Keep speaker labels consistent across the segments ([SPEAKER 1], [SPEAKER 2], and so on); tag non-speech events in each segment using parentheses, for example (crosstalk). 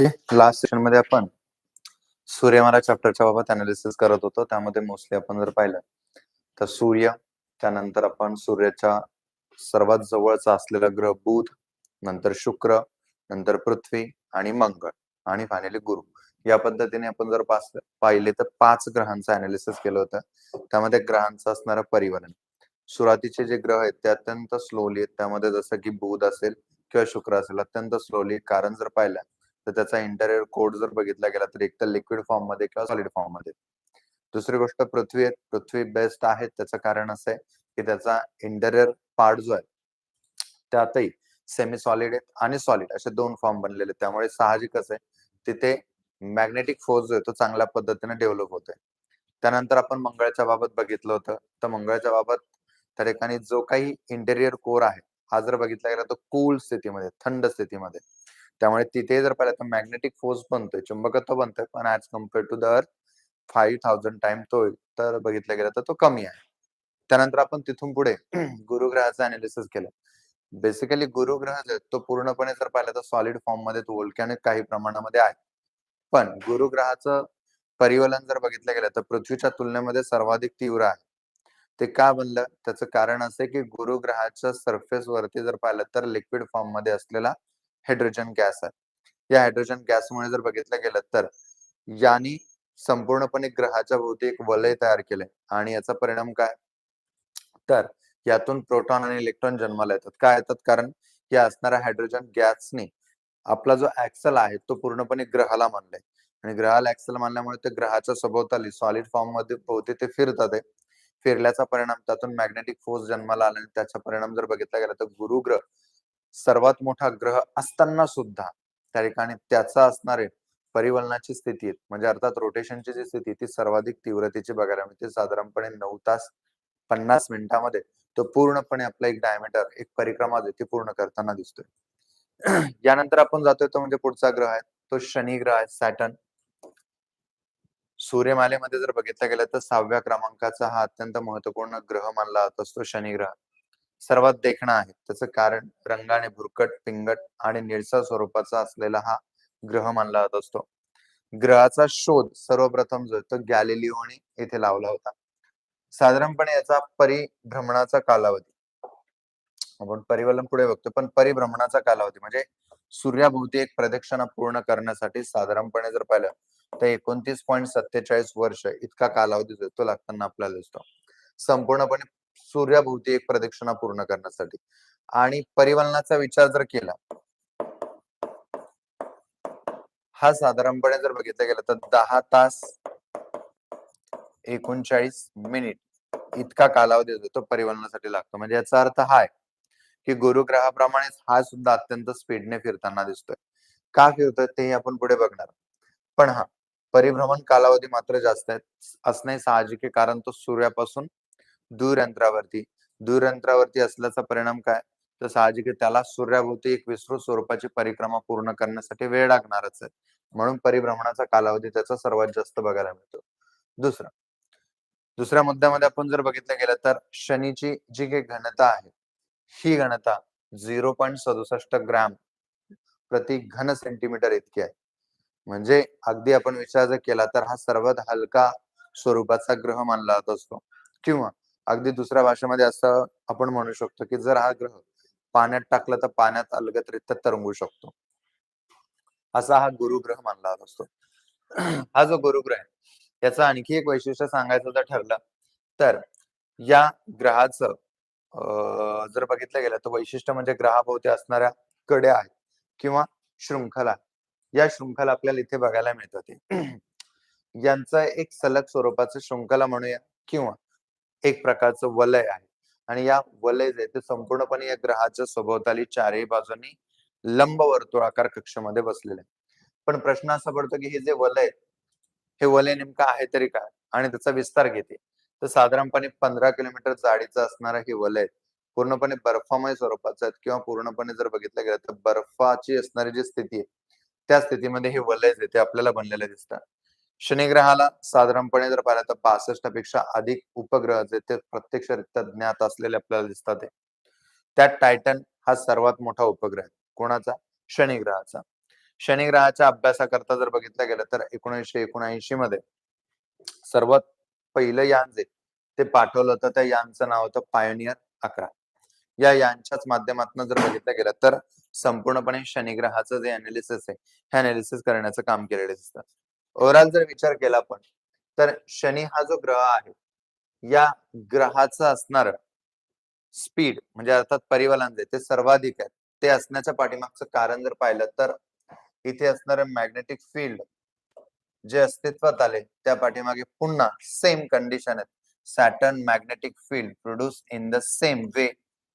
[SPEAKER 1] Okay last सेशनमध्ये आपण सूर्यमाला चॅप्टरच्या बाबत अनालिसिस करत होतो. त्यामध्ये मोस्टली आपण जर पाहिलं तर सूर्य त्यानंतर आपण सूर्याच्या सर्वात जवळचा असलेला ग्रह बुध नंतर शुक्र नंतर पृथ्वी आणि मंगळ आणि फायनली गुरु. या पद्धतीने आपण जर पाहिले तर पाच ग्रहांचं अनालिसिस केलं होतं. त्यामध्ये ग्रहांचं असणारं परिवलन. सुरुवातीचे जे ग्रह आहेत ते अत्यंत स्लोली आहेत. त्यामध्ये जसं की बुध असेल किंवा शुक्र असेल अत्यंत स्लोली कारण जर पाहिलं तर त्याचा इंटेरियर कोड जर बघितला गेला तर एक तर लिक्विड फॉर्ममध्ये किंवा सॉलिड फॉर्ममध्ये. दुसरी गोष्ट पृथ्वी आहे. पृथ्वी बेस्ट आहे. त्याचं कारण असं आहे की त्याचा इंटेरियर पार्ट जो आहे त्यातही सेमी सॉलिड आहेत आणि सॉलिड असे दोन फॉर्म बनलेले आहेत. त्यामुळे साहजिकच आहे. तिथे मॅग्नेटिक फोर्स जो आहे तो चांगल्या पद्धतीने डेव्हलप होतोय. त्यानंतर आपण मंगळाच्या बाबत बघितलं होतं. तर मंगळाच्या बाबत त्या ठिकाणी जो काही इंटेरियर कोर आहे हा जर बघितला गेला तर कूल स्थितीमध्ये थंड स्थितीमध्ये. त्यामुळे तिथे जर पाहिलं तर मॅग्नेटिक फोर्स बनतोय चुंबकत्व बनतोय पण as compare to the Earth five thousand time तो तर बघितला गेला तर तो कमी आहे. त्यानंतर आपण तिथून पुढे (clears throat) गुरुग्रहाचं अनालिसिस केलं. बेसिकली गुरुग्रह जो तो पूर्णपणे जर पाहिलं तर सॉलिड फॉर्ममध्ये तो वोल्कॅनिक काही प्रमाणामध्ये आहे. पण गुरुग्रहाचं परिवलन जर बघितलं गेलं तर पृथ्वीच्या तुलनेमध्ये सर्वाधिक तीव्र आहे. ते का बनलं? त्याचं कारण असं की गुरुग्रहाच्या सरफेस वरती जर पाहिलं तर लिक्विड फॉर्ममध्ये असलेला हायड्रोजन गॅस आहे. या हायड्रोजन गॅसमुळे जर बघितलं गेलं तर यांनी संपूर्णपणे ग्रहाच्या भोवती एक वलय तयार केले आणि याचा परिणाम काय? तर यातून प्रोटॉन आणि इलेक्ट्रॉन जन्माला येतात. काय येतात? कारण या असणाऱ्या हायड्रोजन गॅसने आपला जो ऍक्सल आहे तो पूर्णपणे ग्रहाला मानलाय. आणि ग्रहाला ऍक्सल मानल्यामुळे ते ग्रहाच्या सभोवताली सॉलिड फॉर्ममध्ये भोवती ते फिरतात फिरल्याचा परिणाम त्यातून मॅग्नेटिक फोर्स जन्माला आला आणि त्याचा परिणाम जर बघितला गेला तर गुरु ग्रह सर्वात मोठा ग्रह असताना सुद्धा त्या ठिकाणी त्याचा असणारे परिवलनाची स्थिती म्हणजे अर्थात रोटेशनची जी स्थिती ती सर्वाधिक तीव्रतेची बघायला मिळते. साधारणपणे नऊ तास पन्नास मिनिटामध्ये तो पूर्णपणे आपला एक डायमीटर एक परिक्रमा जो ती पूर्ण करताना दिसतोय. (clears throat) यानंतर आपण जातोय तो म्हणजे पुढचा ग्रह आहे तो शनी ग्रह आहे सॅटन सूर्यमालेमध्ये जर बघितलं गेलं तर सहाव्या क्रमांकाचा हा अत्यंत महत्त्वपूर्ण ग्रह मानला जात असतो शनी ग्रह. सर्वात देखणा आहे. त्याचं कारण रंगाने भुरकट पिंगट आणि निळसा स्वरूपाचा असलेला हा ग्रह मानला जात असतो. ग्रहाचा शोध सर्वप्रथम जो तो गॅलिलिओने येथे लावला होता. साधारणपणे याचा परिभ्रमणाचा कालावधी. आपण परिवलन पुढे बघतो पण परिभ्रमणाचा कालावधी म्हणजे सूर्याभोवती एक प्रदक्षिणा पूर्ण करण्यासाठी साधारणपणे जर पाहिलं तर एकोणतीस पॉईंट सत्तेचाळीस वर्ष इतका कालावधी जो तो लागताना आपल्याला दिसतो. संपूर्णपणे सूर्याभोवती एक प्रदक्षिणा पूर्ण करण्यासाठी. आणि परिवलनाचा विचार जर केला हा साधारणपणे जर बघितला गेलं तर दहा तास एकोणचाळीस मिनिट इतका कालावधी जो तो परिवलनासाठी लागतो. म्हणजे याचा अर्थ हा आहे की गुरुग्रहाप्रमाणेच हा सुद्धा अत्यंत स्पीडने फिरताना दिसतोय. का फिरतोय तेही आपण पुढे बघणार. पण हा परिभ्रमण कालावधी मात्र जास्त आहे असणे साहजिक आहे कारण तो सूर्यापासून दूर अंतरावरती दूर अंतरावरती असल्याचा परिणाम काय? तर साहजिक त्याला सूर्याभोवती एक विस्तृत स्वरूपाची परिक्रमा पूर्ण करण्यासाठी वेळ लागणारच आहे. म्हणून परिभ्रमणाचा कालावधी त्याचा सर्वात जास्त बघायला मिळतो. दुसरा. दुसऱ्या मुद्द्यामध्ये आपण जर बघितलं गेलं तर शनीची जी काही घनता आहे ही घनता झिरो पॉईंट सदुसष्ट ग्रॅम प्रति घन सेंटीमीटर इतकी आहे. म्हणजे अगदी आपण विचार जर केला तर हा सर्वात हलका स्वरूपाचा ग्रह मानला जात असतो. किंवा अगदी दुसऱ्या भाषेमध्ये असं आपण म्हणू शकतो की जर हा ग्रह पाण्यात टाकला तर पाण्यात अलगतरित्या तरंगू शकतो. असा हा गुरुग्रह मानला जात असतो. (clears throat) हा जो गुरुग्रह आहे याचं आणखी एक वैशिष्ट्य सांगायचं जर ठरलं तर या ग्रहाचं जर बघितलं गेलं तर वैशिष्ट्य म्हणजे ग्रहाभोवती असणाऱ्या कड्या आहेत किंवा शृंखला या शृंखला आपल्याला इथे बघायला मिळतात. (clears throat) यांचं एक सलग स्वरूपाचं शृंखला म्हणूया किंवा एक प्रकारचं वलय आहे. आणि या वलय जे ते संपूर्णपणे या ग्रहाच्या सभोवताली चारही बाजूनी लंब वर्तुळाकार कक्षामध्ये बसलेले पण प्रश्न असा पडतो की हे जे वलय हे वलय नेमकं आहे तरी काय? आणि त्याचा विस्तार घेते तर साधारणपणे पंधरा किलोमीटर जाडीचं असणारं हे वलय पूर्णपणे बर्फामय स्वरूपाचं आहेत किंवा पूर्णपणे जर बघितलं गेलं तर बर्फाची असणारी जी स्थिती आहे त्या स्थितीमध्ये हे वलय जे ते आपल्याला बनलेले दिसतात शनिग्रहाला साधारणपणे जर पाहिलं तर पासष्टपेक्षा अधिक उपग्रह जे ते प्रत्यक्षरित्या ज्ञात असलेले आपल्याला दिसतात त्यात टायटन हा सर्वात मोठा उपग्रह आहे. कोणाचा? शनिग्रहाचा. शनिग्रहाच्या अभ्यासाकरता जर बघितलं गेलं तर एकोणीसशे एकोणऐंशी मध्ये सर्वात पहिलं यान जे ते पाठवलं होतं त्या यानचं नाव होतं पायोनियर अकरा. या यांच्याच माध्यमातून जर बघितलं गेलं तर संपूर्णपणे शनिग्रहाचं जे अनालिसिस आहे हे अनालिसिस करण्याचं काम केलेलं दिसतं. ओव्हरऑल जर विचार केला आपण तर शनी हा जो ग्रह आहे या ग्रहाचं असणार स्पीड म्हणजे अर्थात परिवलन जे ते सर्वाधिक आहे. ते असण्याच्या पाठीमागचं कारण जर पाहिलं तर इथे असणारे मॅग्नेटिक फील्ड जे अस्तित्वात आले त्या पाठीमागे पुन्हा सेम कंडिशन आहेत. Saturn magnetic field produce in the same way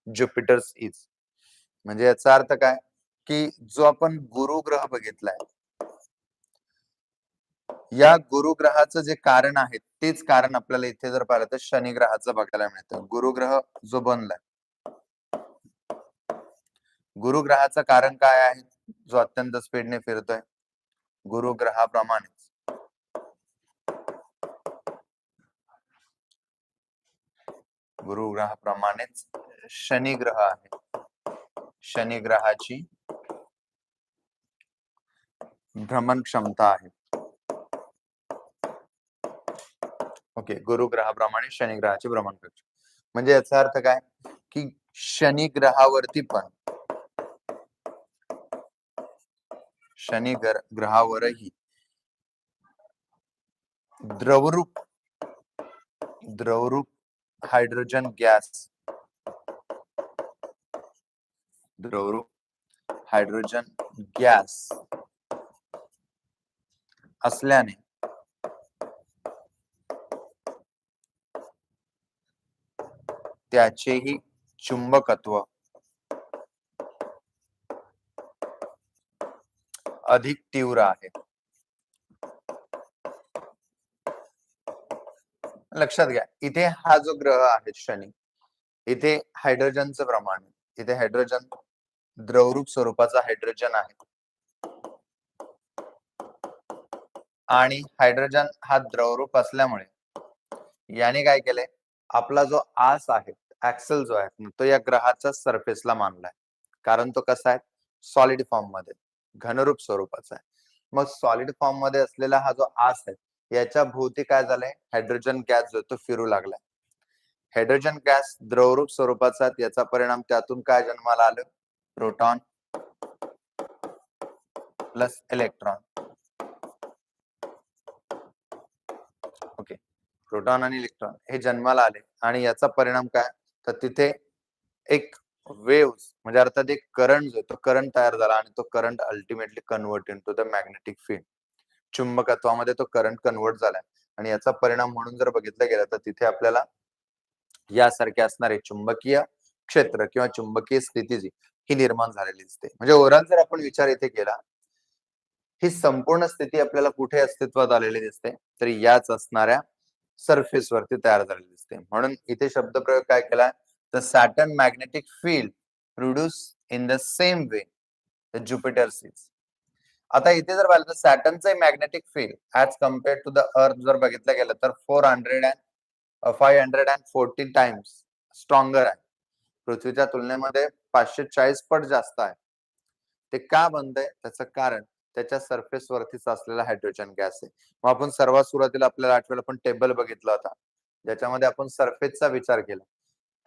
[SPEAKER 1] Jupiter's is म्हणजे याचा अर्थ काय? की जो आपण गुरु ग्रह बघितलाय या गुरुग्रहाचं जे कारण आहे तेच कारण आपल्याला इथे जर पाहिलं तर शनिग्रहाचं बघायला मिळतं. गुरुग्रह जो बनलाय. गुरुग्रहाचं कारण काय आहे? जो अत्यंत स्पीडने फिरतोय. गुरु ग्रहाप्रमाणेच शनिग्रह ग्रह आहे. शनिग्रहाची भ्रमण क्षमता आहे. ओके. गुरु ग्रहाप्रमाणे शनी ग्रहाची भ्रमण कक्ष म्हणजे याचा अर्थ काय? की शनी ग्रहावरती पण शनी ग्र- ग्रहावरही द्रवरूप द्रवरूप हायड्रोजन गॅस द्रवरूप हायड्रोजन गॅस असल्याने त्याचेही चुंबकत्व. अधिक तीव्र आहे. लक्षात घ्या इथे हा जो ग्रह आहे शनी इथे हायड्रोजनचं प्रमाण इथे हायड्रोजन द्रवरूप स्वरूपाचा हायड्रोजन आहे. आणि हायड्रोजन हा द्रवरूप असल्यामुळे याने काय केलंय? आपला जो आस आहे ऍक्सेल जो आहे तो या ग्रहाच्या सरफेसला मानलाय. कारण तो कसा आहे? सॉलिड फॉर्ममध्ये घनरूप स्वरूपाचा आहे. मग सॉलिड फॉर्ममध्ये असलेला हा जो आस आहे याच्या भोवती काय झालंय? हायड्रोजन गॅस जो तो फिरू लागलाय. हायड्रोजन गॅस द्रवरूप स्वरूपाचा आहे, याचा परिणाम त्यातून काय जन्माला आलं? Proton plus electron okay proton आणि इलेक्ट्रॉन हे जन्माला आले आणि याचा परिणाम काय? तर तिथे एक वेव्स म्हणजे अर्थात एक करंट जो तो करंट तयार झाला आणि तो current ultimately convert into the magnetic field चुंबकत्वामध्ये तो करंट कन्वर्ट झालाय आणि याचा परिणाम म्हणून जर बघितलं गेलं तर तिथे आपल्याला यासारखे असणारे चुंबकीय क्षेत्र किंवा चुंबकीय स्थिती जी ही निर्माण झालेली दिसते. म्हणजे ओव्हरऑल जर आपण विचार इथे केला ही संपूर्ण स्थिती आपल्याला कुठे अस्तित्वात आलेली दिसते? तर याच असणाऱ्या सरफेस वरती तयार झालेली दिसते. म्हणून इथे शब्दप्रयोग काय केला? तर Saturn magnetic field produce in the same way Jupiter sees आता इथे जर पाहिलं तर सॅटर्नचं magnetic field as compare to the Earth जर बघितलं गेलं तर four hundred and five hundred and forty times stronger आहे. पृथ्वीच्या तुलनेमध्ये पाचशे चाळीस पट जास्त आहे. ते का बनतंय? त्याचं कारण त्याच्या सरफेस वरतीच असलेला हायड्रोजन गॅस आहे. मग आपण सर्वात सुरुवातीला आपल्याला आठवेल आपण टेबल बघितला होता. ज्याच्यामध्ये आपण सरफेसचा विचार केला.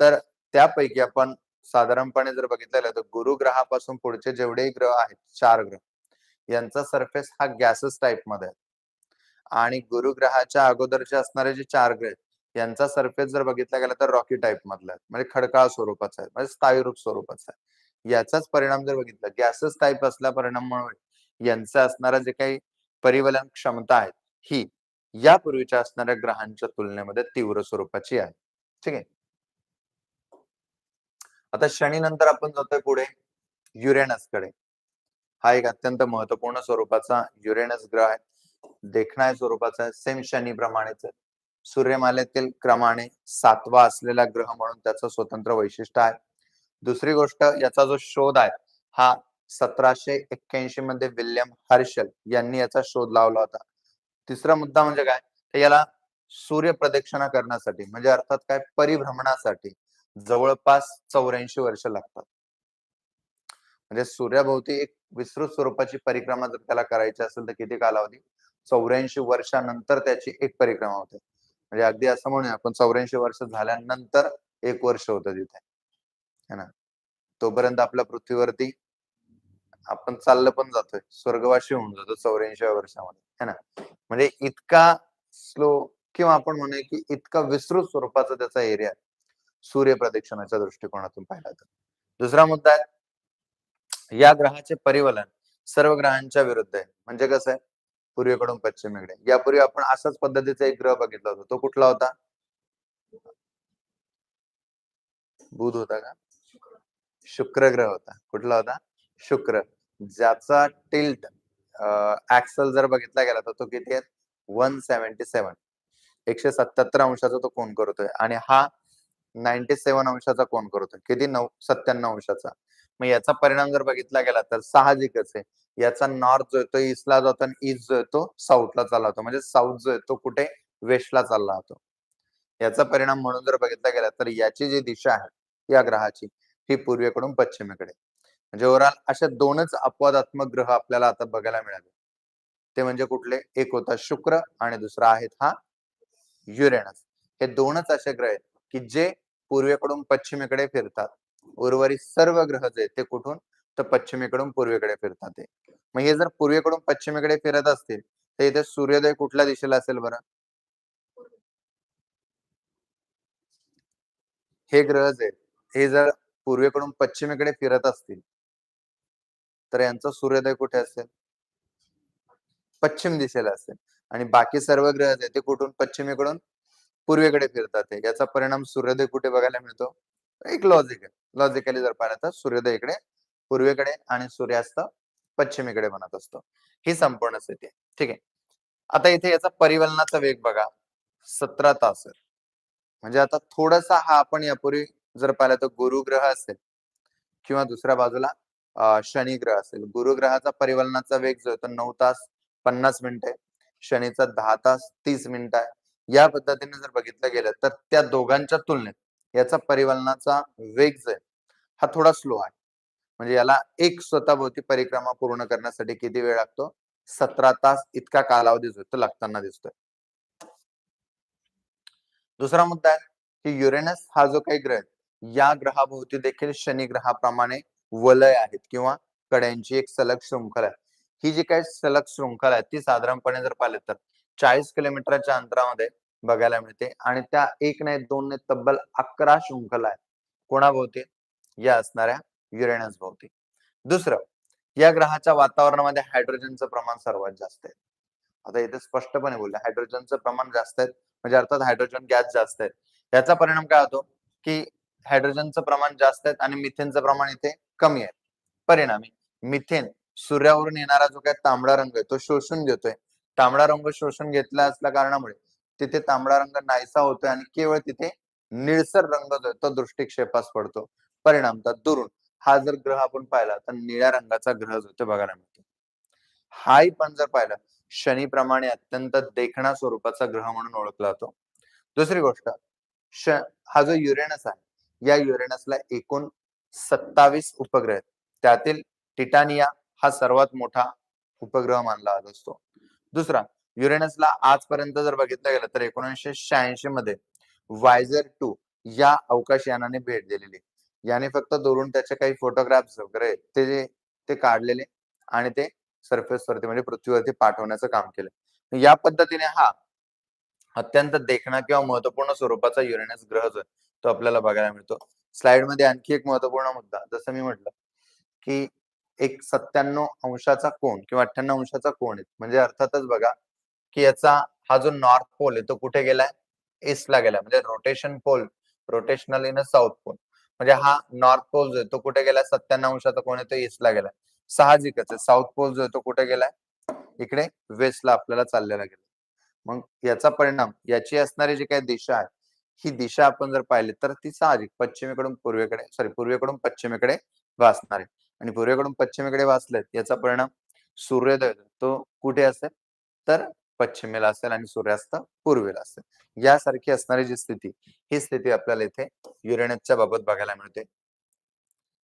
[SPEAKER 1] तर त्यापैकी आपण साधारणपणे जर बघितलं गेलं तर गुरु ग्रहापासून पुढचे जेवढेही ग्रह आहेत चार ग्रह यांचा सरफेस हा गॅसेस टाइपमध्ये आहे. आणि गुरु ग्रहाच्या अगोदरचे असणारे जे चार ग्रह आहेत यांचा सरफेस जर बघितला गेला तर रॉकी टाइप मधला आहे. म्हणजे खडकाळ स्वरूपाचा आहे म्हणजे स्थायीरूप स्वरूपाचा आहे. याचाच परिणाम जर बघितला गॅसेस टाइप असल्या म्हणून यांचं असणारं जे काही परिवलन क्षमता आहे ही यापूर्वीच्या असणाऱ्या ग्रहांच्या तुलनेमध्ये तीव्र स्वरूपाची आहे. ठीक आहे? आता शनी नंतर आपण जातोय पुढे युरेनसकडे हा एक अत्यंत महत्त्वपूर्ण स्वरूपाचा युरेनस ग्रह आहे. देखणाऱ्या स्वरूपाचा आहे सेम शनी प्रमाणेच सूर्यमालेतील क्रमाने सातवा असलेला ग्रह म्हणून त्याचं स्वतंत्र वैशिष्ट्य आहे. दुसरी गोष्ट याचा जो शोध आहे हा सतराशे एक्क्याऐंशी मध्ये विल्यम हर्शल यांनी याचा शोध लावला होता. तिसरा मुद्दा म्हणजे काय? तर याला सूर्य प्रदक्षिणा करण्यासाठी म्हणजे अर्थात काय? परिभ्रमणासाठी जवळपास चौऱ्याऐंशी वर्ष लागतात. म्हणजे सूर्याभोवती एक विस्तृत स्वरूपाची परिक्रमा जर त्याला करायची असेल तर किती कालावधी? चौऱ्याऐंशी वर्षानंतर त्याची एक परिक्रमा होते. म्हणजे अगदी असं म्हणूया आपण चौऱ्याऐंशी वर्ष झाल्यानंतर एक वर्ष होतं तिथे. है ना? तोपर्यंत आपल्या पृथ्वीवरती आपण चाललं पण जातोय. स्वर्गवासी होऊन जातो चौऱ्याऐंशी वर्षामध्ये है ना? म्हणजे इतका स्लो किंवा आपण म्हणूया की इतका विस्तृत स्वरूपाचा त्याचा एरिया सूर्य प्रदक्षिणाच्या दृष्टिकोनातून पाहिला तर. दुसरा मुद्दा आहे या ग्रहाचे परिवलन सर्व ग्रहांच्या विरुद्ध आहे. म्हणजे कसं आहे? पूर्वेकडून पश्चिमेकडे. यापूर्वी आपण अशाच पद्धतीचा एक ग्रह बघितला होता. तो कुठला होता? बुध होता का? शुक्र ग्रह होता. कुठला होता? शुक्र ज्याचा टिल्ट ऍक्सल जर बघितला गेला तर तो किती आहे? वन सेव्हन्टी सेव्हन एकशे सत्याहत्तर अंशाचा तो कोण करतोय आणि हा नाईन्टी सेव्हन अंशाचा कोण करतोय. किती? नऊ सत्त्याण्णव अंशाचा. मग याचा परिणाम जर बघितला गेला तर साहजिकच आहे. याचा नॉर्थ जो येतो ईस्टला जातो आणि ईस्ट जो येतो साऊथला चालला होतो म्हणजे साऊथ जो येतो कुठे वेस्टला चालला होतो याचा परिणाम म्हणून जर बघितला गेला तर याची जी दिशा आहे या ग्रहाची ही पूर्वेकडून पश्चिमेकडे. म्हणजे ओव्हरऑल अशा दोनच अपवादात्मक ग्रह आपल्याला आता बघायला मिळाले. ते म्हणजे कुठले? एक होता शुक्र आणि दुसरा आहेत हा युरेनस. हे दोनच असे ग्रह आहेत की जे पूर्वेकडून पश्चिमेकडे फिरतात. उर्वरित सर्व ग्रह जे आहेत ते कुठून? तर पश्चिमेकडून पूर्वेकडे फिरतात ते. मग हे जर पूर्वेकडून पश्चिमेकडे फिरत असतील तर इथे सूर्योदय कुठल्या दिशेला असेल बरं? हे ग्रह जे हे जर पूर्वेकडून पश्चिमेकडे फिरत असतील तर यांचा सूर्योदय कुठे असेल? पश्चिम दिशेला असेल. आणि बाकी सर्व ग्रह जे आहेत ते कुठून? पश्चिमेकडून पूर्वेकडे फिरतात याचा परिणाम सूर्योदय कुठे बघायला मिळतो? एक लॉजिक आहे. लॉजिकली जर पाहिलं तर सूर्योदय इकडे पूर्वेकडे आणि सूर्यास्त पश्चिमेकडे बनत असतो. ही संपूर्ण स्थिती आहे. ठीक आहे. आता इथे याचा परिवलनाचा वेग बघा. सतरा तास म्हणजे आता थोडासा हा आपण यापूर्वी जर पाहिलं तर गुरुग्रह असेल किंवा दुसऱ्या बाजूला शनी ग्रह असेल. गुरुग्रहाचा परिवलनाचा वेग जो आहे तो नऊ तास पन्नास मिनिटं आहे. शनीचा दहा तास तीस मिनिटं आहे. या पद्धतीने जर बघितलं गेलं तर त्या दोघांच्या तुलनेत याचा परिवलनाचा वेग जो आहे हा थोडा स्लो आहे. म्हणजे याला एक स्वतःभोवती परिक्रमा पूर्ण करण्यासाठी किती वेळ लागतो? सतरा तास इतका कालावधी जो आहे तो लागताना दिसतोय. दुसरा मुद्दा आहे की युरेनस हा जो काही ग्रह आहे या ग्रहाभोवती देखील शनी ग्रहाप्रमाणे वलय आहेत किंवा कड्यांची एक सलग शृंखला आहे. ही जी काही सलग शृंखला आहे ती साधारणपणे जर पाहिलं तर चाळीस किलोमीटरच्या अंतरामध्ये बघायला मिळते आणि त्या एक नाही दोन नाही तब्बल अकरा शृंखला आहेत. कोणाभोवती? या असणाऱ्या युरेनस भोवती दुसरं या ग्रहाच्या वातावरणामध्ये हायड्रोजनचं प्रमाण सर्वात जास्त आहे. आता इथे स्पष्टपणे बोलले हायड्रोजनचं प्रमाण जास्त आहे म्हणजे अर्थात हायड्रोजन गॅस जास्त आहे. याचा परिणाम काय होतो? की हायड्रोजनचं प्रमाण जास्त आहे आणि मिथेनचं प्रमाण इथे कमी आहे परिणामी मिथेन सूर्यावरून येणारा जो काही तांबडा रंग आहे तो शोषून घेतोय. तांबडा रंग शोषून घेतला असल्या कारणामुळे तिथे तांबडा रंग नाहीसा होतोय आणि केवळ तिथे निळसर रंग जो आहे तो दृष्टिक्षेपास पडतो. परिणामतः दुरून. हा जर ग्रह आपण पाहिला तर निळ्या रंगाचा ग्रह जो आहे तो बघायला मिळतो. हाही पण जर पाहिलं शनीप्रमाणे अत्यंत देखणा स्वरूपाचा ग्रह म्हणून ओळखला जातो. दुसरी गोष्ट श हा जो युरेनस आहे या युरेनसला एकूण सत्तावीस उपग्रह. आहेत त्यातील टिटानिया हा सर्वात मोठा उपग्रह मानला जात असतो. दुसरा युरेनसला आजपर्यंत जर बघितलं गेलं तर एकोणीसशे शहाऐंशी मध्ये वायझर टू या अवकाशयानाने भेट दिलेली. याने फक्त दुरून त्याचे काही फोटोग्राफ्स वगैरे ते जे- ते काढलेले आणि ते सरफेस वरती म्हणजे पृथ्वीवरती पाठवण्याचं काम केलं. या पद्धतीने हा अत्यंत देखणा किंवा महत्त्वपूर्ण स्वरूपाचा युरेनस ग्रह जो आहे, तो आपल्याला बघायला मिळतो. स्लाइडमध्ये आणखी एक महत्त्वपूर्ण मुद्दा जसं मी म्हटलं की एक सत्त्याण्णव अंशाचा कोण किंवा अठ्ठ्याण्णव अंशाचा कोण आहे. म्हणजे अर्थातच बघा की याचा हा जो नॉर्थ पोल आहे तो कुठे गेलाय? ईस्टला गेलाय. म्हणजे rotation pole rotational in a south pole. म्हणजे हा नॉर्थ पोल जो आहे तो कुठे गेलाय? सत्त्याण्णव अंशाचा कोण आहे तो ईस्टला गेलाय. साहजिकच आहे. साऊथ पोल जो आहे तो कुठे गेलाय? इकडे वेस्टला आपल्याला चाललेला गेला मग याचा परिणाम याची असणारी जी काही दिशा आहे ही दिशा आपण जर पाहिली तर ती साहजिक पश्चिमेकडून पूर्वेकडे सॉरी पूर्वेकडून पश्चिमेकडे वाचणार आहे. आणि पूर्वेकडून पश्चिमेकडे वाचलेत याचा परिणाम सूर्योदय तो कुठे असेल? तर पश्चिमेला असेल आणि सूर्यास्त पूर्वेला असेल. यासारखी असणारी जी स्थिती ही स्थिती आपल्याला इथे युरेनसच्या बाबत बघायला मिळते.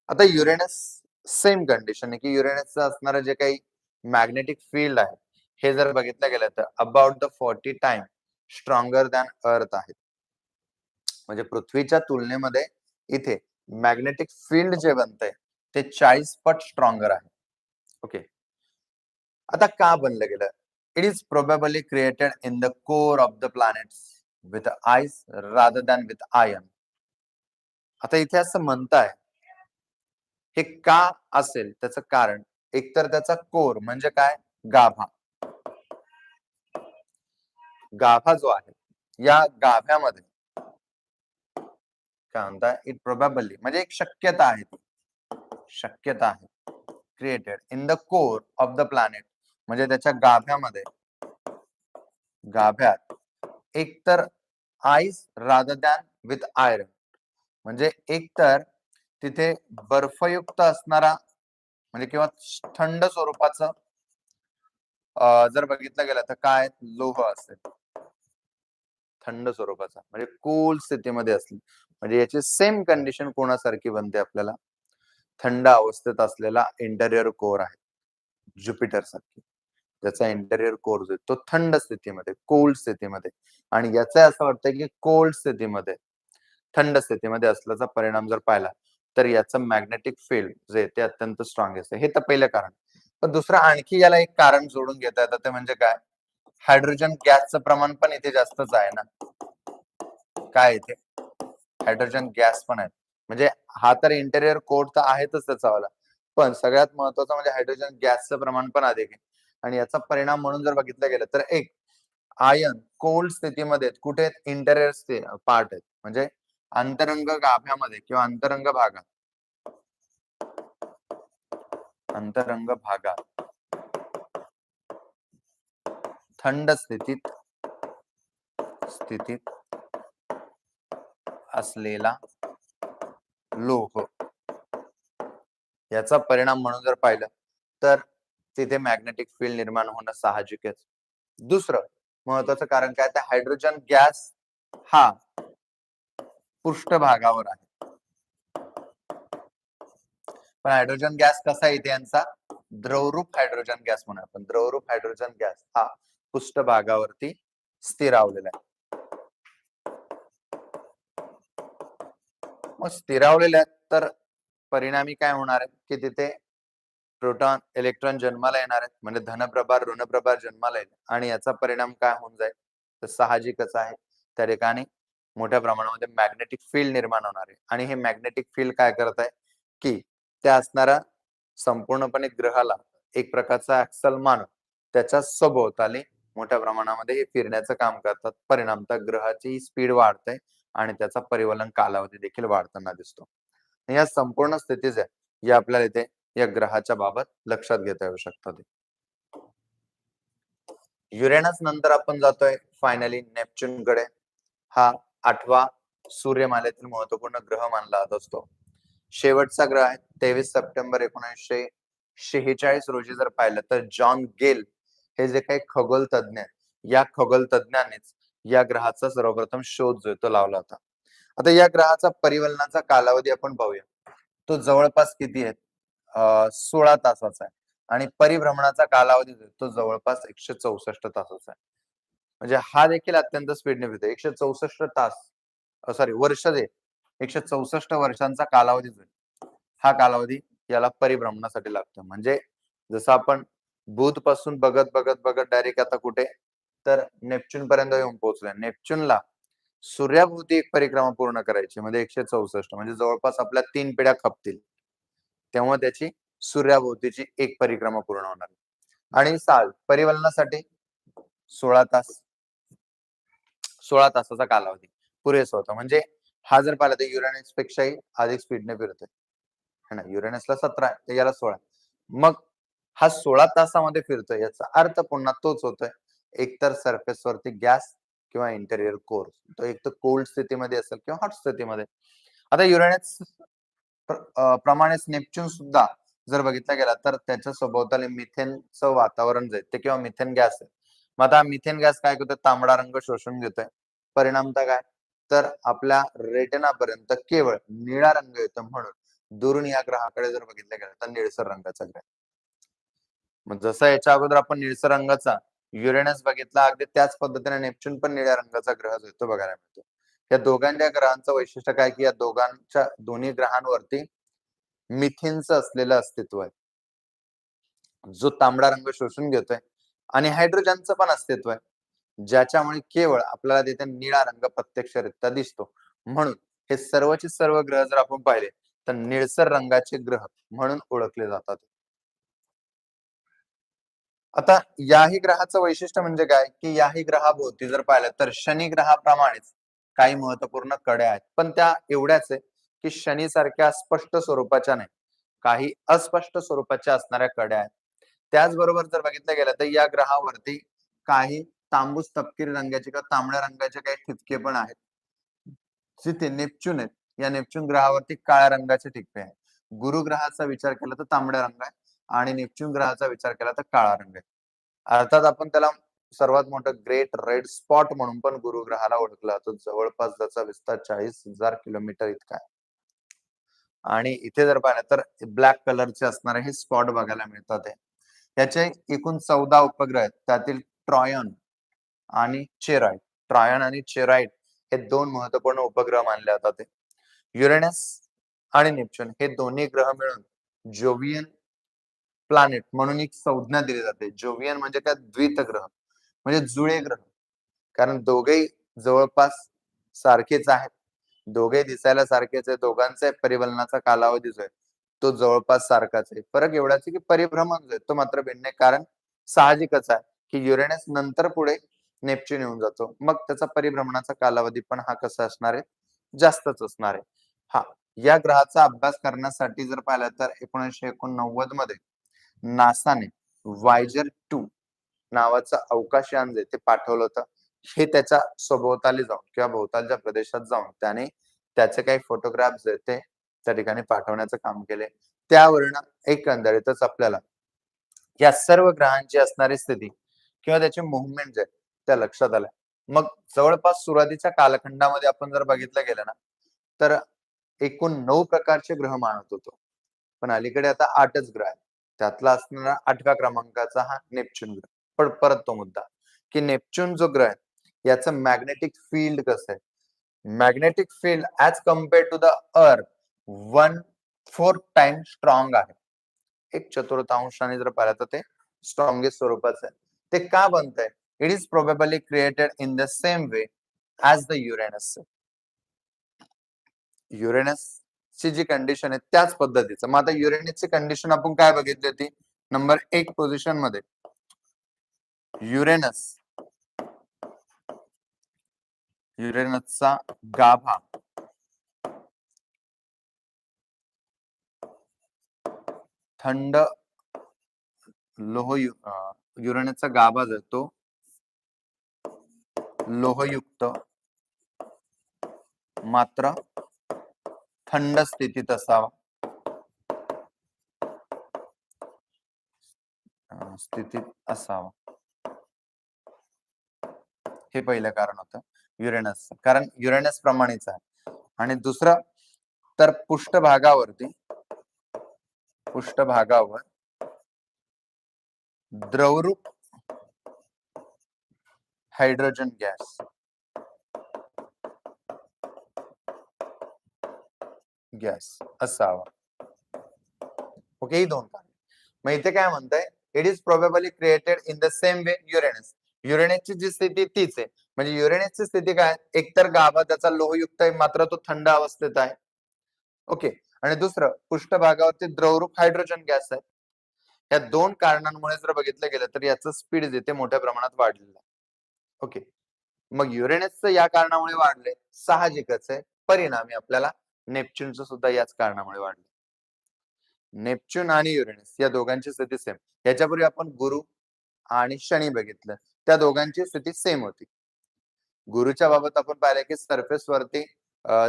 [SPEAKER 1] आता युरेनस सेम कंडिशन आहे की युरेनसचं असणारं जे काही मॅग्नेटिक फील्ड आहे हे जर बघितलं गेलं तर about the forty time stronger than Earth आहे. म्हणजे पृथ्वीच्या तुलनेमध्ये इथे मॅग्नेटिक फील्ड जे बनतंय ते चाळीस पट स्ट्रॉंगर आहे. ओके आता का बनलं गेलं? It is probably created in the core of the planets with ice rather than with ion आता इथे असं म्हणताय हे का असेल? त्याचं कारण एकतर त्याचा कोर म्हणजे काय? गाभा. गाभा जो आहे या गाभ्यामध्ये काय म्हणताय इट प्रोबॅबली म्हणजे एक शक्यता आहे ती. शक्यता आहे. Created in the core of the planet. म्हणजे त्याच्या गाभ्यामध्ये. गाभ्यात. एकतर ice rather than with iron. म्हणजे एकतर तिथे बर्फयुक्त असणारा म्हणजे किंवा थंड स्वरूपाचं जर बघितलं गेलं तर काय? लोह असेल. थंड स्वरूपाचा म्हणजे कूल स्थितीमध्ये असली म्हणजे याची सेम कंडिशन कोणासारखी बनते आपल्याला? थंड अवस्थेत असलेला इंटेरियर कोर आहे ज्युपिटर सारखी. ज्याचा इंटेरियर कोर जो तो थंड स्थितीमध्ये कोल्ड स्थितीमध्ये. आणि याच असं वाटतं की कोल्ड स्थितीमध्ये थंड स्थितीमध्ये असल्याचा परिणाम जर पाहिला तर याचं मॅग्नेटिक फील्ड जे ते अत्यंत स्ट्रॉंग असते हे तर पहिलं कारण. पण दुसरं आणखी याला एक कारण जोडून घेता येतं ते म्हणजे काय? हायड्रोजन गॅसचं प्रमाण पण इथे जास्तच आहे ना. काय इथे हायड्रोजन गॅस पण आहे. म्हणजे हा तर इंटेरियर कोड तर आहेतच त्याचावाला पण सगळ्यात महत्वाचं म्हणजे हायड्रोजन गॅसचं प्रमाण पण अधिक आहे. आणि याचा परिणाम म्हणून जर बघितलं गेलं तर एक आयन कोल्ड स्थितीमध्ये कुठे इंटेरियर पार्ट आहेत. म्हणजे अंतरंग गाभ्यामध्ये किंवा अंतरंग भागात. अंतरंग भागात. थंड स्थितीत स्थितीत असलेला लोह याचा परिणाम म्हणून जर पाहिलं तर तिथे मॅग्नेटिक फील्ड निर्माण होणं साहजिकच दुसरं महत्वाचं कारण काय? तर हायड्रोजन गॅस हा पृष्ठभागावर आहे. पण हायड्रोजन गॅस कसा आहे? यांचा द्रवरूप हायड्रोजन गॅस म्हणून आपण द्रवरूप हायड्रोजन गॅस हा पृष्ठभागावरती स्थिरावलेला आहे. मग स्थिरावलेल्या आहेत तर परिणामी काय होणार आहे? की तिथे प्रोटॉन इलेक्ट्रॉन जन्माला येणार आहेत. म्हणजे धनप्रभार ऋणप्रभार जन्माला येईल. आणि याचा परिणाम काय होऊन जाईल? तर साहजिकच आहे. त्या ठिकाणी मोठ्या प्रमाणामध्ये मॅग्नेटिक फील्ड निर्माण होणार आहे. आणि हे मॅग्नेटिक फील्ड काय करत आहे? की त्या असणाऱ्या संपूर्णपणे ग्रहाला एक प्रकारचा ऍक्सल मानून त्याच्या सभोवताली मोठ्या प्रमाणामध्ये हे फिरण्याचं काम करतात. परिणामतः ग्रहाची स्पीड वाढते आणि त्याचा परिवलन कालावधी देखील वाढताना दिसतो. या संपूर्ण स्थितीच आहे या आपल्याला इथे या ग्रहाच्या बाबत लक्षात घेता येऊ शकतात. युरेनस नंतर आपण जातोय फायनली नेपच्यून कडे हा आठवा सूर्यमालेतील महत्त्वपूर्ण ग्रह मानला जात असतो. शेवटचा ग्रह आहे तेवीस सप्टेंबर एकोणीसशे शेहेचाळीस रोजी जर पाहिलं तर जॉन गेल हे जे काही खगोल तज्ञ या खगोल तज्ञांनीच या ग्रहाचा सर्वप्रथम शोध जो तो लावला होता. आता या ग्रहाचा परिवलनाचा कालावधी आपण पाहूया तो जवळपास किती आहे? सोळा तासाचा आहे. आणि परिभ्रमणाचा कालावधी तो जवळपास एकशे चौसष्ट तासाचा आहे. म्हणजे हा देखील अत्यंत स्पीडने फिरतो एकशे चौसष्ट तास सॉरी वर्ष जे एकशे चौसष्ट वर्षांचा कालावधी जो हा कालावधी याला परिभ्रमणासाठी लागतो म्हणजे जसं आपण बुधपासून बघत बघत बघत डायरेक्ट आता कुठे? तर नेपच्यून पर्यंत येऊन पोहोचलोय. नेपच्यूनला सूर्याभोवती एक परिक्रमा पूर्ण करायची म्हणजे एकशे चौसष्ट म्हणजे जवळपास आपल्या तीन पिढ्या खपतील. तेव्हा त्याची सूर्याभोवतीची एक परिक्रमा पूर्ण होणार. आणि साल परिवलनासाठी सोळा तास सोळा तासाचा कालावधी. पुरेसा होता. म्हणजे हा जर पाहिला तर युरेनस पेक्षाही अधिक स्पीडने फिरतोय. है ना? युरेनसला सतरा आहे याला सोळा. मग हा सोळा तासामध्ये फिरतोय याचा अर्थ पुन्हा तोच होतोय. एकतर सरफेस वरती गॅस किंवा इंटेरियर कोर तो एक तर कोल्ड स्थितीमध्ये असेल किंवा हॉट स्थितीमध्ये. आता युरेनस प्रमाणेच नेपच्यून सुद्धा जर बघितला गेला तर त्याच्या सभोवताली मिथेनचं वातावरण जे ते किंवा मिथेन गॅस आहे. मग आता मिथेन गॅस काय करतोय? तांबडा रंग शोषून घेतोय. परिणामतः काय? तर आपल्या रेटनापर्यंत केवळ निळा रंग येतो म्हणून दुरून या ग्रहाकडे जर बघितलं गेलं तर निळसर रंगाचा ग्रह मग जसं याच्या अगोदर आपण निळसर रंगाचा युरेनस बघितला अगदी त्याच पद्धतीने नेपच्यून पण निळ्या रंगाचा ग्रह जो तो बघायला मिळतो. या दोघांच्या ग्रहांचं वैशिष्ट्य काय की या दोघांच्या दोन्ही ग्रहांवरती मिथेनचं असलेलं अस्तित्व आहे. जो तांबडा रंग शोषून घेतोय आणि हायड्रोजनचं पण अस्तित्व आहे. ज्याच्यामुळे केवळ आपल्याला तिथे निळा रंग प्रत्यक्षरित्या दिसतो. म्हणून हे सर्वचे सर्व ग्रह जर आपण पाहिले तर निळसर रंगाचे ग्रह म्हणून ओळखले जातात. आता याही ग्रहाचं वैशिष्ट्य म्हणजे काय? की याही ग्रहाभोवती जर पाहिलं तर शनी ग्रहाप्रमाणेच काही महत्त्वपूर्ण कड्या आहेत. पण त्या एवढ्याच आहे की शनी सारख्या स्पष्ट स्वरूपाच्या नाही. काही अस्पष्ट स्वरूपाच्या असणाऱ्या कड्या आहेत. त्याचबरोबर जर बघितलं गेलं तर या ग्रहावरती काही तांबूस तपकिरी रंगाचे किंवा तांबड्या रंगाचे काही ठिपके पण आहेत. जिथे नेपच्यून आहेत. या नेपच्यून ग्रहावरती काळ्या रंगाचे ठिपके आहेत. गुरु ग्रहाचा विचार केला तर तांबड्या रंग आहे आणि नेपच्यून ग्रहाचा विचार केला तर काळा रंग आहे. अर्थात आपण त्याला सर्वात मोठं ग्रेट रेड स्पॉट म्हणून पण गुरुग्रहाला ओळखला. जातो जवळपास त्याचा विस्तार चाळीस हजार किलोमीटर इतका आहे. आणि इथे जर पाहिलं तर ब्लॅक कलरचे असणारे हे स्पॉट बघायला मिळतात त्याचे एकूण चौदा उपग्रह आहेत. त्यातील ट्रॉयन आणि चेराईट ट्रॉयन आणि चेराइट हे दोन महत्त्वपूर्ण उपग्रह मानले जातात युरेनस आणि नेपच्यून हे दोन्ही ग्रह मिळून जोवियन प्लॅनेट म्हणून एक संज्ञा दिली जाते. जोवियन म्हणजे काय? द्वित ग्रह म्हणजे जुळे ग्रह. कारण दोघेही जवळपास सारखेच आहेत. दोघे दिसायला सारखेच आहे दोघांचा परिवलनाचा कालावधी जो आहे तो जवळपास सारखाच आहे. फरक एवढाच आहे की परिभ्रमण जो आहे तो मात्र भिन्न आहे. कारण साहजिकच आहे की युरेनस नंतर पुढे नेपच्यून येऊन जातो. मग त्याचा परिभ्रमणाचा कालावधी पण हा कसा असणार आहे? जास्तच असणार आहे. हा या ग्रहाचा अभ्यास करण्यासाठी जर पाहिलं तर एकोणीसशे एकोणनव्वदमध्ये नासाने वायजर टू नावाचं अवकाशयान जे ते पाठवलं होतं हे त्याच्या सभोवताली जाऊन किंवा भोवतालच्या प्रदेशात जाऊन त्याने त्याचे काही फोटोग्राफ जे ते त्या ठिकाणी पाठवण्याचं काम केले. त्यावरून एकंदरीतच आपल्याला या सर्व ग्रहांची असणारी स्थिती किंवा त्याचे मुवमेंट जे त्या लक्षात आल्या मग जवळपास सुरुवातीच्या कालखंडामध्ये आपण जर बघितलं गेलं ना तर एकूण नऊ प्रकारचे ग्रह मानत होतो. पण अलीकडे आता आठच ग्रह आहेत. त्यातला असणारा आठव्या क्रमांकाचा हा नेपच्यून ग्रह. पण परत तो मुद्दा की नेपच्यून जो ग्रह आहे याचं मॅग्नेटिक फील्ड कसं आहे? Magnetic field as compare to the Earth one four time strong आहे. एक चतुर्थांशाने जर पाहिलं तर ते स्ट्रॉंगेस्ट स्वरूपाचं आहे. ते का बनत आहे it is probably created in the same way as the Uranus Uranus ची जी कंडिशन आहे त्याच पद्धतीचं. मग आता युरेनसची कंडिशन आपण काय बघितली होती? नंबर एक पोझिशनमध्ये. युरेनस युरेनसचा गाभा. थंड लोह युरेनसचा गाभा जो तो लोहयुक्त मात्र थंड स्थितीत असावा. स्थितीत असावा. हे पहिलं कारण होतं. युरेनस कारण युरेनस प्रमाणेच आहे. आणि दुसरं तर पृष्ठभागावरती पृष्ठभागावर द्रवरूप हायड्रोजन गॅस गॅस असावा. ओके ही दोन कारण. मग इथे काय म्हणताय? It is probably created in the same way Uranus युरेनसची जी स्थिती तीच आहे. म्हणजे युरेनसची स्थिती काय? एकतर गाभा त्याचा लोहयुक्त आहे मात्र तो थंड अवस्थेत आहे. ओके आणि दुसरं पृष्ठभागावरती द्रवरूप हायड्रोजन गॅस आहे. या दोन कारणांमुळे जर बघितलं गेलं तर याचं स्पीड जे ते मोठ्या प्रमाणात वाढलेलं आहे. ओके मग युरेनसचं या कारणामुळे वाढले साहजिकच आहे. परिणामी आपल्याला नेपच्यूनचं सुद्धा याच कारणामुळे वाढलं. नेपच्यून आणि युरेनस या दोघांची स्थिती सेम याच्यापूर्वी आपण गुरु आणि शनी बघितलं. त्या दोघांची स्थिती सेम होती. गुरुच्या बाबत आपण पाहिलं की सरफेस वरती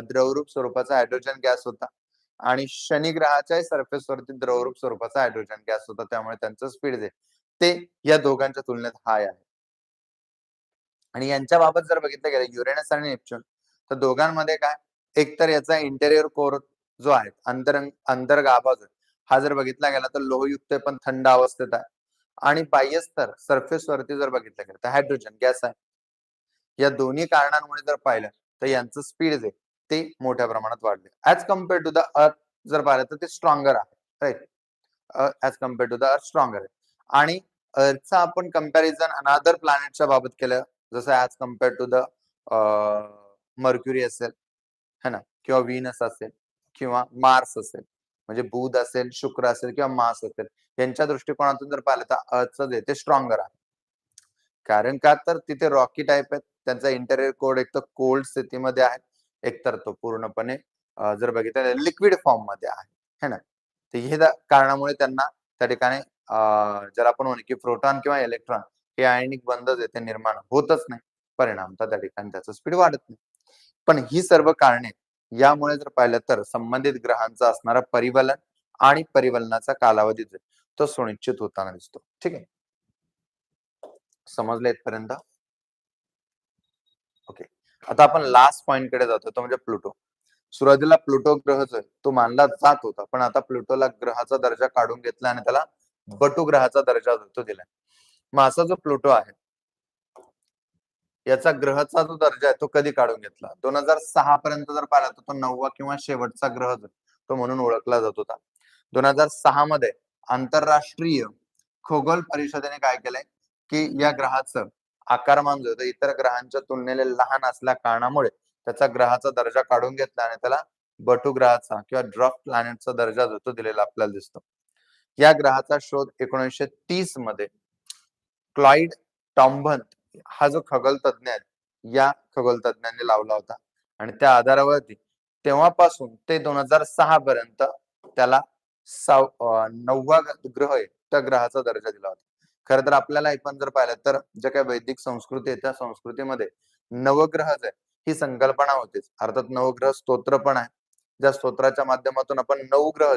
[SPEAKER 1] द्रवरूप स्वरूपाचा हायड्रोजन गॅस होता आणि शनी ग्रहाच्या सरफेस वरती द्रवरूप स्वरूपाचा हायड्रोजन गॅस होता. त्यामुळे त्यांचं स्पीड जे ते या दोघांच्या तुलनेत हाय आहे. आणि यांच्या बाबत जर बघितलं गेलं युरेनस आणि नेपच्यून तर दोघांमध्ये काय? एकतर याचा इंटेरियर कोर जो आहे अंतरंग अंतर्गाभा जो हा जर बघितला गेला तर लोहयुक्त पण थंड अवस्थेत आहे. आणि बाह्यस्तर सरफेस वरती जर बघितलं गेलं तर हायड्रोजन गॅस आहे. या दोन्ही कारणांमुळे जर पाहिलं तर यांचं स्पीड जे ते मोठ्या प्रमाणात वाढले. ऍज कंपेअर टू द अर्थ जर पाहिलं तर ते स्ट्रॉंगर आहे right as compare to the Earth stronger आहे. आणि अर्थचा आपण कंपॅरिझन अनादर प्लॅनेटच्या बाबत केलं जसं as compare to the Mercury असेल है ना? किंवा व्हीनस असेल किंवा मार्स असेल म्हणजे बुध असेल शुक्र असेल किंवा मास असेल यांच्या दृष्टिकोनातून जर पाहिलं तर अर्थचं जे ते स्ट्रॉंगर आहे. कारण का तर तिथे रॉकी टाईप आहेत त्यांचा इंटेरियर कोड एक तर कोल्ड स्थितीमध्ये आहे एकतर तो पूर्णपणे जर बघितलं लिक्विड फॉर्ममध्ये आहे है ना? तर हे कारणामुळे त्यांना त्या ठिकाणी जर आपण म्हणू की प्रोटॉन किंवा इलेक्ट्रॉन हे आयनिक बंध येते निर्माण होतच नाही परिणाम त्या ठिकाणी त्याचं स्पीड वाढत नाही. पण ही सर्व कारणे यामुळे जर पाहिलं तर संबंधित ग्रहांचा असणारा परिवलन आणि परिवलनाचा कालावधी तो सुनिश्चित होताना दिसतो. ठीक आहे? समजले इथपर्यंत? ओके. आता आपण लास्ट पॉइंटकडे जातो तो म्हणजे प्लुटो. सुरुवातीला प्लुटो ग्रह जो आहे तो मानला जात होता पण आता प्लुटोला ग्रहाचा दर्जा काढून घेतला आणि त्याला बटू ग्रहाचा दर्जा तो दिलाय. मग असा जो प्लुटो आहे याचा ग्रहाचा जो दर्जा आहे तो कधी काढून घेतला? दोन हजार सहा पर्यंत जर पाहिला तर तो नववा किंवा शेवटचा ग्रह तो म्हणून ओळखला जात होता. दोन हजार सहा मध्ये आंतरराष्ट्रीय खगोल परिषदेने काय केलंय? की या ग्रहाचं आकारमान जो इतर ग्रहांच्या तुलनेने लहान असल्या कारणामुळे त्याचा ग्रहाचा दर्जा काढून घेतला आणि त्याला बटू ग्रहाचा किंवा ड्रॉप प्लॅनेटचा दर्जा जो तो दिलेला आपल्याला दिसतो. या ग्रहाचा शोध एकोणीसशे तीसमध्ये क्लाइड टॉम्बंत हा जो खगोल तज्ञ आहे या खगोल तज्ञांनी लावला होता. आणि त्या आधारावरती तेव्हापासून ते दोन हजार सहा पर्यंत त्याला साव नववा ग्रह आहे त्या ग्रहाचा दर्जा दिला होता. खर तर आपल्याला पण जर पाहिलं तर ज्या काही वैदिक संस्कृती आहे त्या संस्कृतीमध्ये नवग्रह आहे ही संकल्पना होतीच. अर्थात नवग्रह स्तोत्र पण आहे. ज्या स्तोत्राच्या माध्यमातून आपण नऊ ग्रह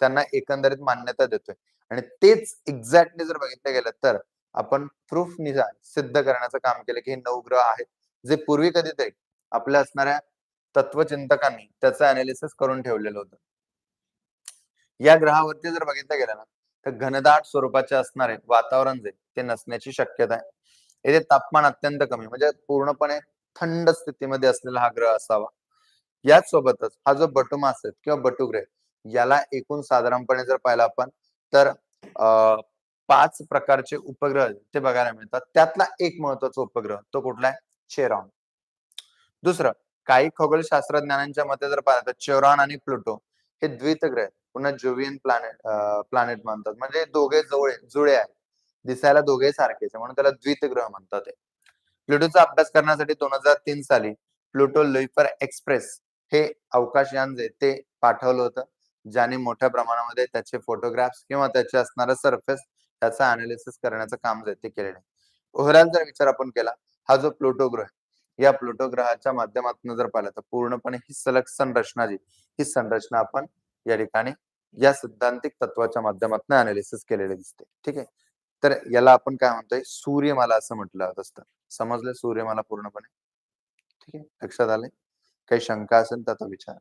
[SPEAKER 1] त्यांना एकंदरीत मान्यता देतोय. आणि तेच एक्झॅक्टली जर बघितलं गेलं तर आपण प्रूफ निजा सिद्ध करण्याचं काम केलं की हे नऊ ग्रह आहेत. जे पूर्वी कधीतरी आपल्या असणाऱ्या तत्वचिंतकांनी त्याचं अनालिसिस करून ठेवलेलं होतं. या ग्रहावरती जर बघितलं गेलं ना तर घनदाट स्वरूपाचे असणारे वातावरण जे ते नसण्याची शक्यता आहे. येथे तापमान अत्यंत कमी म्हणजे पूर्णपणे थंड स्थितीमध्ये असलेला हा ग्रह असावा. याच सोबतच हा जो बटुमास आहे किंवा बटुग्रह याला एकूण साधारणपणे जर पाहिलं आपण तर पाच प्रकारचे उपग्रह ते बघायला मिळतात. त्यातला एक महत्त्वाचा उपग्रह तो कुठला आहे? चेरॉन. दुसरं काही खगोलशास्त्रज्ञानांच्या मते जर पाहिलं तर चेरॉन आणि प्लुटो हे द्वितग्रह पुन्हा जुवियन प्लॅनेट प्लॅनेट म्हणतात. म्हणजे दोघे जवळ जुळे आहेत. दिसायला दोघे सारखेच म्हणून त्याला द्वितग्रह म्हणतात प्लुटोचा अभ्यास करण्यासाठी दोन हजार तीन साली प्लुटो लुईफर एक्सप्रेस हे अवकाशयान जे ते पाठवलं होतं. ज्याने मोठ्या प्रमाणामध्ये त्याचे फोटोग्राफ्स किंवा त्याचे असणारा सरफेस त्याचा अनालिसिस करण्याचं काम जे ते केलेलं आहे. ओव्हरऑल जर विचार आपण केला हा जो प्लुटो ग्रह या प्लुटो ग्रहाच्या माध्यमातून जर पाहिलं तर पूर्णपणे ही सलग संरचना जी ही संरचना आपण या ठिकाणी या सिद्धांतिक तत्वाच्या माध्यमातून अनालिसिस केलेले दिसते ठीक आहे? तर याला आपण काय म्हणतोय? सूर्यमाला असं म्हटलं असतं. समजलं सूर्यमाला पूर्णपणे? ठीक आहे? लक्षात आले काही शंका असेल त्याचा विचार.